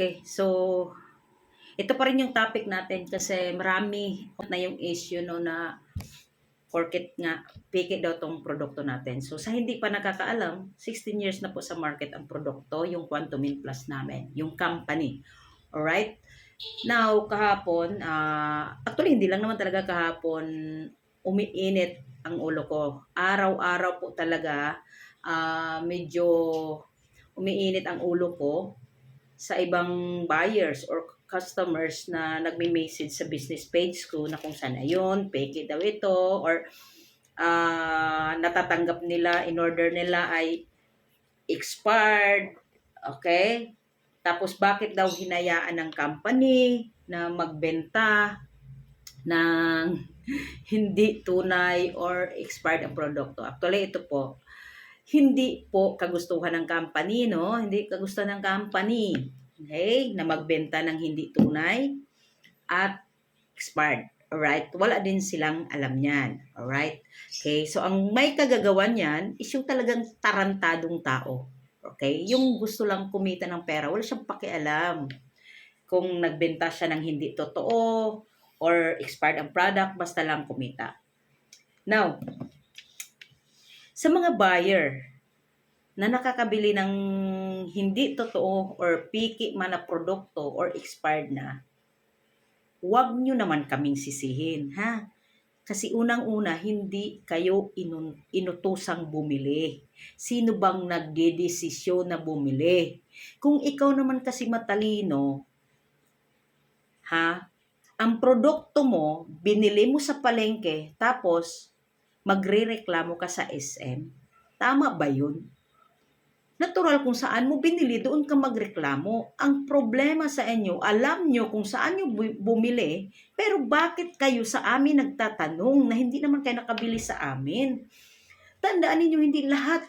Okay, so ito pa rin yung topic natin kasi marami na yung issue no na porket nga peke daw tong produkto natin. So sa hindi pa nakakaalam, 16 years na po sa market ang produkto, yung Quantumin Plus namin, yung company. Alright? Now, kahapon, ah actually hindi lang naman talaga kahapon umiinit ang ulo ko. Araw-araw po talaga ah medyo umiinit ang ulo ko sa ibang buyers or customers na nagme-message sa business page ko na kung saan ayun, peke daw ito, or ah, natatanggap nila, in order nila ay expired, okay? Tapos bakit daw hinayaan ng company na magbenta ng hindi tunay or expired ang produkto. Actually, ito po, hindi po kagustuhan ng company, no? Hindi kagustuhan ng company okay, na magbenta ng hindi tunay at expired. Alright? Wala din silang alam niyan. Alright? Okay? So, ang may kagagawan niyan is yung talagang tarantadong tao. Okay? Yung gusto lang kumita ng pera. Wala siyang pakialam kung nagbenta siya ng hindi totoo or expired ang product, basta lang kumita. Now, sa mga buyer na nakakabili ng hindi totoo or piki man na produkto or expired na, huwag nyo naman kaming sisihin, ha? Kasi unang-una, hindi kayo inun- inutusang bumili. Sino bang nagdedesisyon na bumili? Kung ikaw naman kasi matalino, ha? Ang produkto mo, binili mo sa palengke, tapos magre-reklamo ka sa SM. Tama ba yun? Natural kung saan mo binili, doon ka magreklamo. Ang problema sa inyo, alam nyo kung saan nyo bu- bumili, pero bakit kayo sa amin nagtatanong na hindi naman kayo nakabili sa amin? Tandaan ninyo, hindi lahat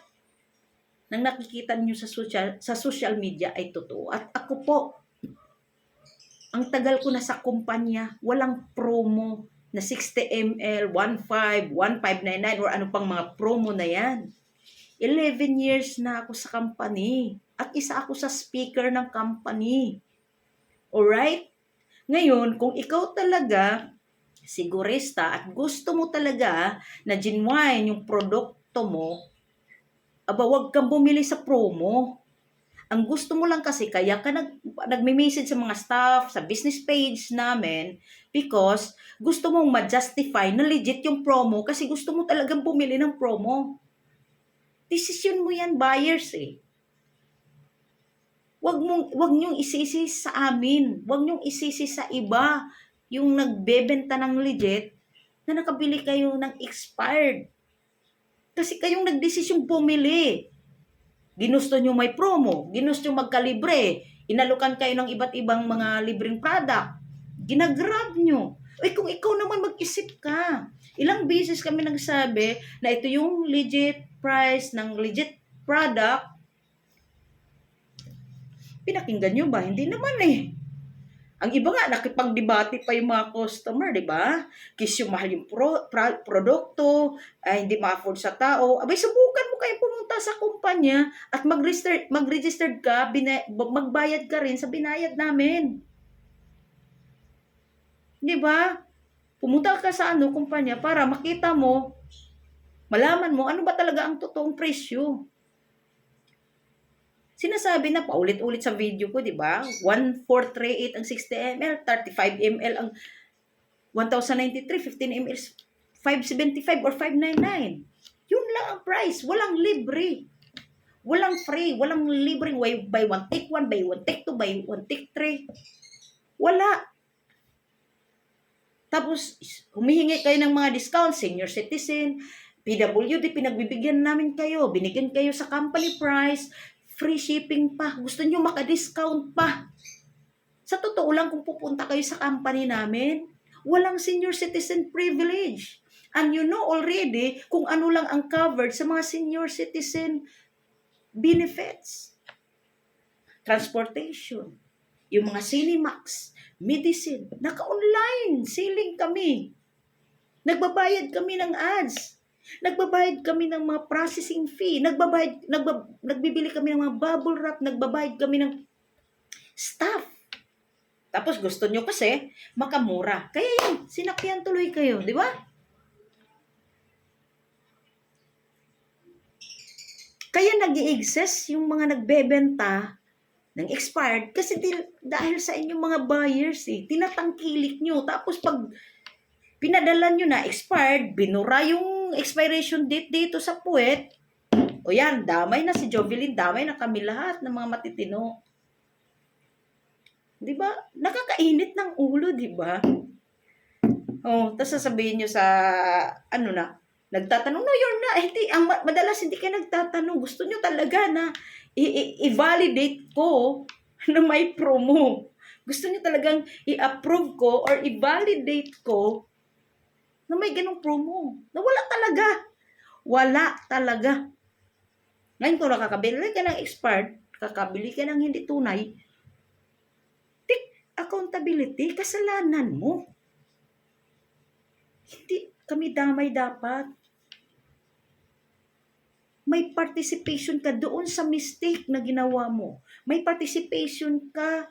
ng nakikita niyo sa social, sa social media ay totoo. At ako po, ang tagal ko na sa kumpanya, walang promo na 60 ml, 15, 1599 or ano pang mga promo na yan. 11 years na ako sa company. At isa ako sa speaker ng company. Alright? Ngayon, kung ikaw talaga sigurista at gusto mo talaga na genuine yung produkto mo, aba wag kang bumili sa promo. Ang gusto mo lang kasi, kaya ka nag, nagme-message sa mga staff, sa business page namin, because gusto mong ma-justify na legit yung promo kasi gusto mo talagang bumili ng promo. Desisyon mo yan, buyers eh. Wag mong wag niyong isisi sa amin. Wag niyong isisi sa iba yung nagbebenta ng legit na nakabili kayo ng expired. Kasi kayong nagdesisyong bumili. Ginusto nyo may promo, ginusto magkalibre, inalukan kayo ng iba't ibang mga libreng product. Ginagrab nyo. Uy, kung ikaw naman mag-isip ka. Ilang beses kami nagsabi na ito yung legit price ng legit product. Pinakinggan nyo ba? Hindi naman eh. Ang iba nga, nakipagdebate pa yung mga customer, di ba? Kis yung mahal yung pro, pra, produkto, ay hindi ma-afford sa tao. Abay, subukan mo kayo pumunta sa kumpanya at mag-register, mag-registered ka, bina, magbayad ka rin sa binayad namin. Di ba? Pumunta ka sa ano, kumpanya para makita mo, malaman mo ano ba talaga ang totoong presyo. Sinasabi na paulit-ulit sa video ko, di ba? 1438 ang 60 ml, 35 ml ang 1093, 15 ml 575 or 599. Lang ang price. Walang libre. Walang free. Walang libreng buy one take one, buy one take two, buy one take three. Wala. Tapos, humihingi kayo ng mga discount, senior citizen, PWD, pinagbibigyan namin kayo, binigyan kayo sa company price, free shipping pa, gusto nyo maka-discount pa. Sa totoo lang, kung pupunta kayo sa company namin, walang senior citizen privilege. And you know already kung ano lang ang covered sa mga senior citizen benefits. Transportation, yung mga Cinemax, medicine, naka-online, selling kami. Nagbabayad kami ng ads. Nagbabayad kami ng mga processing fee. Nagbabayad, nagba, nagbibili kami ng mga bubble wrap. Nagbabayad kami ng staff. Tapos gusto nyo kasi makamura. Kaya yun, sinakyan tuloy kayo, di ba? Kaya nag exist yung mga nagbebenta ng expired kasi di, dahil sa inyong mga buyers eh, tinatangkilik nyo. Tapos pag pinadala nyo na expired, binura yung expiration date dito sa puwet, o yan, damay na si Jovelyn, damay na kami lahat ng mga matitino. Di ba? Nakakainit ng ulo, di ba? Oh, tapos sasabihin nyo sa, ano na, nagtatanong, no, you're not, hindi, ang ma- madalas hindi ka nagtatanong, gusto nyo talaga na i-validate ko na may promo. Gusto nyo talagang i-approve ko or i-validate ko na may ganong promo. Na wala talaga. Wala talaga. Ngayon kung nakakabili ka ng expired, kakabili ka ng hindi tunay, take accountability, kasalanan mo. Hindi kami damay dapat. May participation ka doon sa mistake na ginawa mo. May participation ka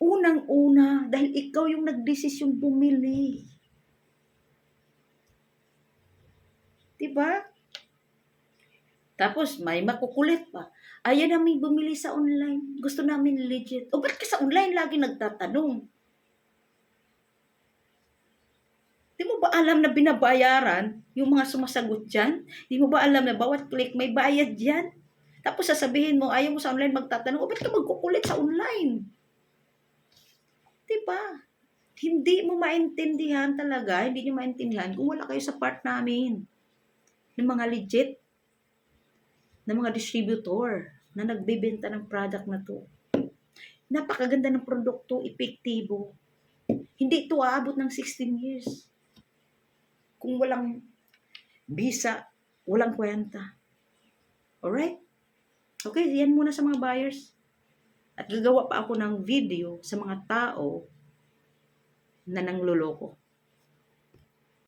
unang-una dahil ikaw yung nagdesisyon bumili. Diba? Tapos may makukulit pa. Ayaw namin bumili sa online. Gusto namin legit. O ba't ka sa online lagi nagtatanong? Di mo ba alam na binabayaran yung mga sumasagot dyan? Di mo ba alam na bawat click may bayad dyan? Tapos sasabihin mo, ayaw mo sa online magtatanong, o ba't ka magkukulit sa online? Di ba? Hindi mo maintindihan talaga, hindi nyo maintindihan kung wala kayo sa part namin ng mga legit na mga distributor na nagbebenta ng product na to. Napakaganda ng produkto, epektibo. Hindi ito aabot ng 16 years. Kung walang visa, walang kwenta. Alright? Okay, yan muna sa mga buyers. At gagawa pa ako ng video sa mga tao na nangloloko.